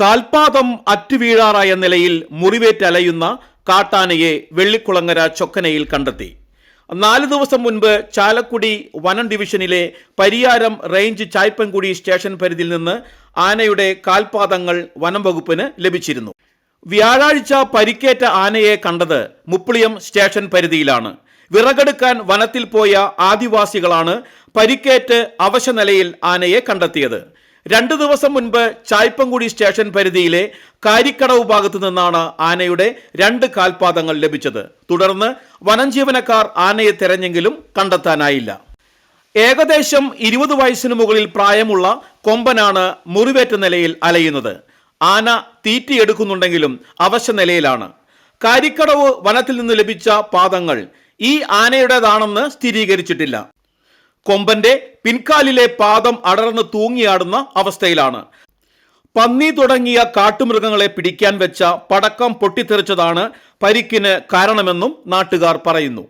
കാൽപാദം അറ്റുവീഴാറായ നിലയിൽ മുറിവേറ്റലയുന്ന കാട്ടാനയെ വെള്ളിക്കുളങ്ങര ചൊക്കനയിൽ കണ്ടെത്തി. നാല് ദിവസം മുൻപ് ചാലക്കുടി വനം ഡിവിഷനിലെ പരിയാരം റേഞ്ച് ചായ്പൻകുടി സ്റ്റേഷൻ പരിധിയിൽ നിന്ന് ആനയുടെ കാൽപാദങ്ങൾ വനം വകുപ്പിന് ലഭിച്ചിരുന്നു. വ്യാഴാഴ്ച പരിക്കേറ്റ ആനയെ കണ്ടത് മുപ്പിളിയം സ്റ്റേഷൻ പരിധിയിലാണ്. വിറകെടുക്കാൻ വനത്തിൽ പോയ ആദിവാസികളാണ് പരിക്കേറ്റ് അവശനിലയിൽ ആനയെ കണ്ടെത്തിയത്. രണ്ടു ദിവസം മുൻപ് ചായ്പങ്കുടി സ്റ്റേഷൻ പരിധിയിലെ കാരിക്കടവ് ഭാഗത്തു നിന്നാണ് ആനയുടെ രണ്ട് കാൽപാദങ്ങൾ ലഭിച്ചത്. തുടർന്ന് വനം ജീവനക്കാർ ആനയെ തെരഞ്ഞെങ്കിലും കണ്ടെത്താനായില്ല. ഏകദേശം ഇരുപത് വയസ്സിനു മുകളിൽ പ്രായമുള്ള കൊമ്പനാണ് മുറിവേറ്റ നിലയിൽ അലയുന്നത്. ആന തീറ്റിയെടുക്കുന്നുണ്ടെങ്കിലും അവശ നിലയിലാണ്. കാരിക്കടവ് വനത്തിൽ നിന്ന് ലഭിച്ച പാദങ്ങൾ ഈ ആനയുടേതാണെന്ന് സ്ഥിരീകരിച്ചിട്ടില്ല. കൊമ്പന്റെ പിൻകാലിലെ പാദം അടർന്ന് തൂങ്ങിയാടുന്ന അവസ്ഥയിലാണ്. പന്നി തുടങ്ങിയ കാട്ടുമൃഗങ്ങളെ പിടിക്കാൻ വെച്ച പടക്കം പൊട്ടിത്തെറിച്ചതാണ് പരിക്കിന് കാരണമെന്നും നാട്ടുകാർ പറയുന്നു.